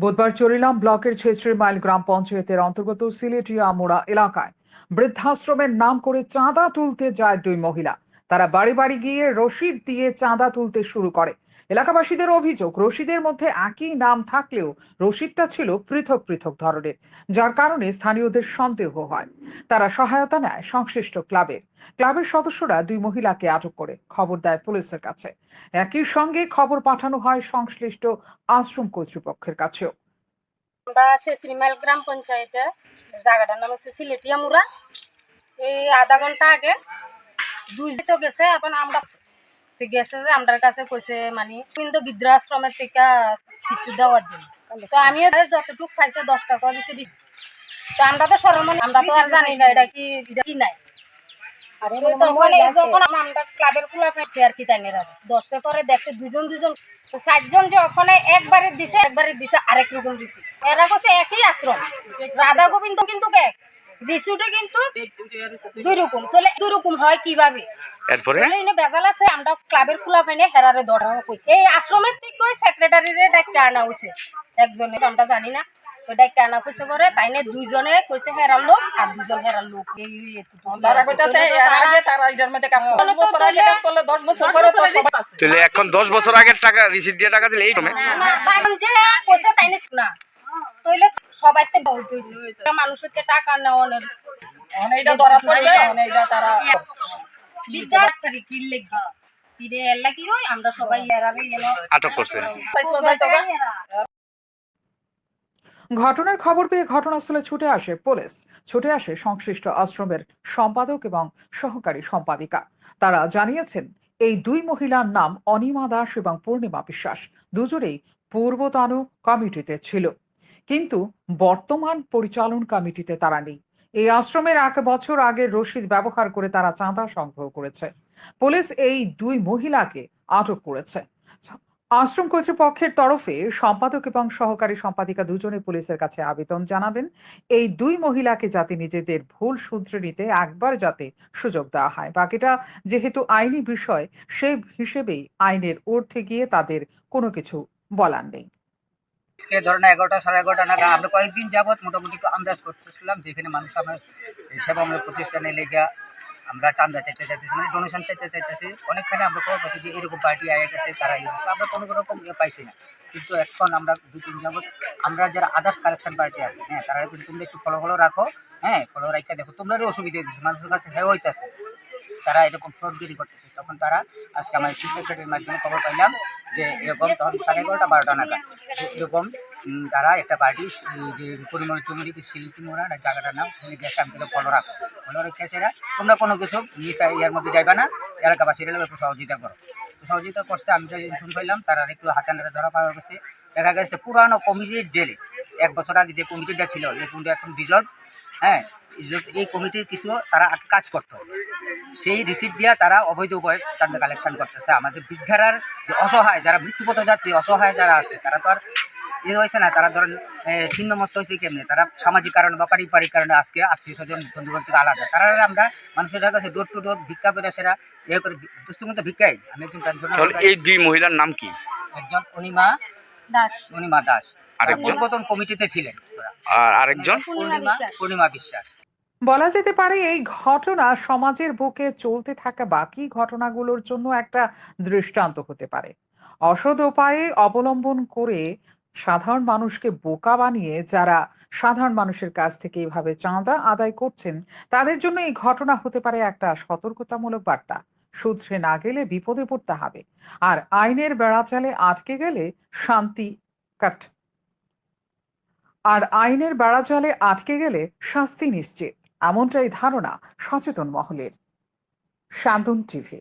বুধবার চরিলাম ব্লকের ছেত্রী মাইল গ্রাম পঞ্চায়েতের অন্তর্গত সিলেটিয়া মোড়া এলাকায়। বৃদ্ধাশ্রমের নাম করে চাঁদা তুলতে যায় দুই মহিলা। তারা বাড়ি বাড়ি গিয়ে রশিদ দিয়ে চাঁদা তুলতে শুরু করে। এলাকাবাসীদের অভিযোগ রসিদের মধ্যে একই নাম থাকলেও রসিদটা ছিল পৃথক পৃথক ধরনের, যার কারণে স্থানীয়দের সন্দেহ হয়। তারা সহায়তা নেয় সংশ্লিষ্ট ক্লাবের। ক্লাবের সদস্যরা দুই মহিলাকে আটক করে, খবর দেয় পুলিশের কাছে। একই সঙ্গে খবর পাঠানো হয় সংশ্লিষ্ট আশ্রম কর্তৃপক্ষের কাছেও। আমরা আছে শ্রীমাইল গ্রাম পঞ্চায়েতে। জায়গাটার নাম হচ্ছে সিলেটিয়া মুরা এই আধা ঘণ্টা আগে দুই তো গেছে এখন আমরা গেছে যে আমার কাছে কইছে মানে কিন্তু বৃদ্ধাশ্রমের থেকে কিছু দেওয়ার জন্য। তো আমিও যতটুকু পাইছে দশ টাকা দিছে বিশ। তো আমরা তো সরমন আমরা তো আর জানি না এটা কি এটা কি নাই। তো তখন এই যখন আমরা ক্লাবের খোলা পেয়েছি আর কি তাই দশে পরে দেখছে দুজন দুজন তো ষাটজন যে ওখানে একবারে দিছে একবারে দিছে আরেক রকম দিছে। এরা হচ্ছে একই আশ্রম রাধা গোবিন্দ কিন্তু এক। রিসুটে কিন্তু দুই রকম তাহলে দুই রকম হয় কীভাবে? এরপরে? এনে বেজাল আছে আমরা ক্লাবের খোলা পাইনে হেরারে ধরা কইছে। এই আশ্রমের থেকে ওই সেক্রেটারিরে ডাক্তার আনা হইছে। একজনে আমরা জানি না। ওই ডাক্তার আনা কইছে পরে তাইনে দুইজনে কইছে হেরার লোক আর দুইজন হেরার লোক। এই তারা কইতাছে এর আগে তারা এটার মধ্যে কাজ করে দশ বছর আগে কাজ করলে দশ বছর পরে তো তাহলে এখন দশ বছর আগের টাকা রিসিট দিয়ে টাকা দিলে এই না, যে কইছে তাইনে না। তইলে সবাই তো বহুত মানুষের টাকা নেওয়ানোর এটা ধরা পড়ছে এটা তারা বিদ্যার্থী কি লিখবে ফিরে কি হয় আমরা সবাই এরাবে গেল আটক করছে। ঘটনার খবর পেয়ে ঘটনাস্থলে ছুটে আসে পুলিশ। ছুটে আসে সংশ্লিষ্ট আশ্রমের সম্পাদক এবং সহকারী সম্পাদিকা। তারা জানিয়েছেন এই দুই মহিলার নাম অনিমা দাস এবং পূর্ণিমা বিশ্বাস। দুজনেই পূর্বতানু কমিটিতে ছিল। কিন্তু বর্তমান পরিচালন কমিটিতে তারা নেই। এই আশ্রমের এক বছর আগে রসিদ ব্যবহার করে তারা চাঁদা সংগ্রহ করেছে। পুলিশ এই দুই মহিলাকে আটক করেছে। আশ্রম কর্তৃপক্ষের তরফে সম্পাদক এবং সহকারী সম্পাদিকা দুজনে পুলিশের কাছে আবেদন জানাবেন। এই দুই মহিলাকে যাতে নিজেদের ভুল শুধরে নিতে একবার যাতে সুযোগ দেওয়া হয়। বাকিটা যেহেতু আইনি বিষয় সেই হিসেবেই আইনের ঊর্ধ্বে গিয়ে তাদের কোনো কিছু বলার নেই। আজকে ধরেন এগারোটা, সাড়ে এগারোটা নাগাদ আমরা কয়েকদিন যাবত মোটামুটি একটু আন্দাজ করতেছিলাম, যেখানে মানুষ আমার এই সেবামূলক প্রতিষ্ঠানে লেগে আমরা চান্দা চাইতে চাইতেছি মানে ডোনেশন চাইতে চাইতেছি। অনেকখানে আমরা খবর পাচ্ছি যে এরকম পার্টি আয়ে গেছে, তারা এই আমরা কোনো রকম ইয়ে পাইছি না। কিন্তু এখন আমরা দুই তিন যাবত আমরা যারা আদার্স কালেকশন পার্টি আছে হ্যাঁ তারা কিন্তু তোমরা একটু ফলো ফলো রাখো হ্যাঁ ফলো রাখা দেখো। তোমরারই অসুবিধা হইতেছে, মানুষের কাছে হ্যাঁ হইতেছে। তারা এরকম ফ্রড ফ্রডগিরি করতেছে, তখন তারা আজকে আমার চিফ সেক্রেটারির মাধ্যমে খবর পাইলাম যে এরকম তখন সাড়ে এগারোটা, বারোটা নাগাদ যে এরকম তারা একটা পার্টি যে পরিমল চৌমুরি শিল্পী মোড়া জায়গাটার নাম, ওখানে গেছে, আমি তোদের ফলো রাখো ফলো রেখেছে এরা তোমরা কোনো কিছু মিস ইয়ার মধ্যে যাইবা না, এলাকাবাসীরা একটু সহযোগিতা করো। সহযোগিতা করছে, আমি যে ইনফর্ম পাইলাম তারা একটু হাতে নাতে ধরা পাওয়া গেছে। দেখা গেছে পুরানো কমিটির জেলে, এক বছর আগে যে কমিটিটা ছিল, এই কমিটি এখন ডিজলভ হ্যাঁ? এই- কমিটির কিছু তারা আগে কাজ করতো। সেই রিসিপ্ট দিয়া তারা অবৈধ উপায়ে চাঁদা কালেকশন করতেছে। আমাদের বৃদ্ধারার যে অসহায় যারা মৃত্যুপথ যাত্রী অসহায় যারা আছে তারা তো আর এ হয়েছে না। তারা ধরেন ছিন্ন মস্ত হয়েছে কেমনি? তারা সামাজিক কারণে বা পারিবারিক কারণে আজকে আত্মীয় স্বজন বন্ধুগণ থেকে আলাদা। তারা আমরা মানুষের কাছে ডোর টু ডোর ভিক্ষা করে সেরা ইয়ে করে দুষ্টুর মধ্যে ভিক্ষাই। আমি একজন এই দুই মহিলার নাম কি? একজন অনিমা দাস। অনিমা দাস। আরেকজন? কমিটিতে ছিলেন। আর আরেকজন? পূর্ণিমা পূর্ণিমা বিশ্বাস। বলা যেতে পারে এই ঘটনা সমাজের বুকে চলতে থাকা বাকি ঘটনাগুলোর জন্য একটা দৃষ্টান্ত হতে পারে। অসৎ উপায়ে অবলম্বন করে সাধারণ মানুষকে বোকা বানিয়ে যারা সাধারণ মানুষের কাছ থেকে এইভাবে চাঁদা আদায় করছেন, তাদের জন্য এই ঘটনা হতে পারে একটা সতর্কতামূলক বার্তা। শুধরে না গেলে বিপদে পড়তে হবে। আর আইনের বেড়াচালে আটকে গেলে শান্তি কাট। আর আইনের বেড়াচালে আটকে গেলে শাস্তি নিশ্চিত। এমনটাই ধারণা সচেতন মহলের। শান্তন টিভি